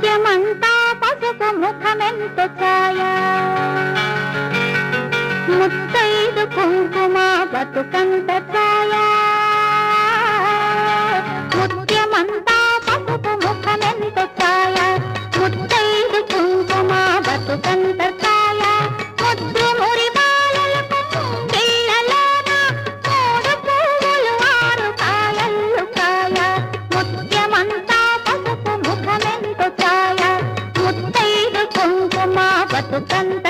ముత్యమంతా పసుపు ముఖమెంత ఛాయ. ముత్తైదు కుంకుమ బతుకంత ఛాయ. ముత్యమంతా పసుపు ముఖమెంత ఛాయ. ముత్తైదు కుంకుమ బతుకంత బతుకంత